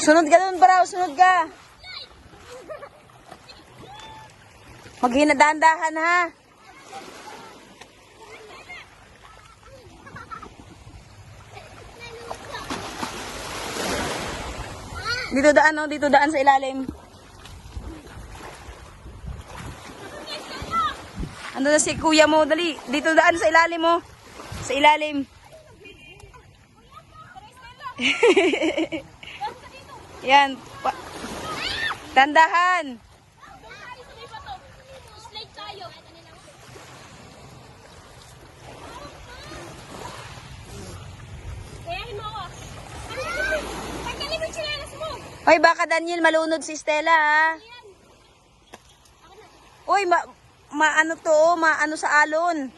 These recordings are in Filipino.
Sunod ka doon, bro. Sunod ka. Maghina dahan-dahan, ha? Dito daan, no? Dito daan sa ilalim. Ano na si kuya mo? Dali. Dito daan sa ilalim mo. Sa ilalim. Yan. Pa- Tandahan. Hoy, baka Daniel, malunod si Stella, ha? Uy, ma, maano to, oh, maano sa alon.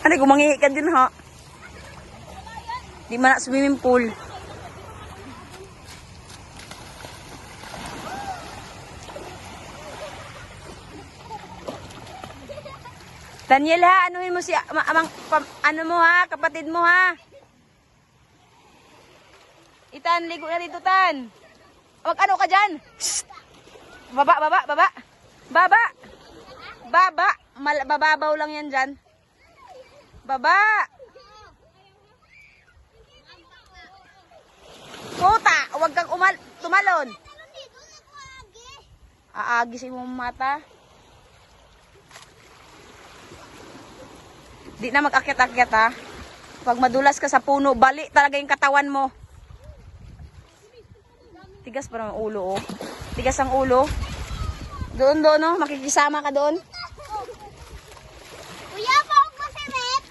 Ano, gumangihi ka din, ha? Di man swimming pool. Daniel ha, anuhin mo si ama, amang, pam, ano mo ha, kapatid mo ha. Itan, ligo na dito tan. Wag ano ka. Shh. Baba, baba, baba. Baba. Baba. Mal, bababaw lang yan dyan. Baba. Puta, wag kang umal tumalon. Aagisin mo ang mata. Di na mag-akyat-akyat ha. Pag madulas ka sa puno, bali talaga yung katawan mo. Tigas pa ng ulo oh. Tigas ang ulo. Doon doon oh, makikisama ka doon. Kuya, pa ako masamit.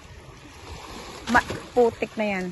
Ma putik na yan.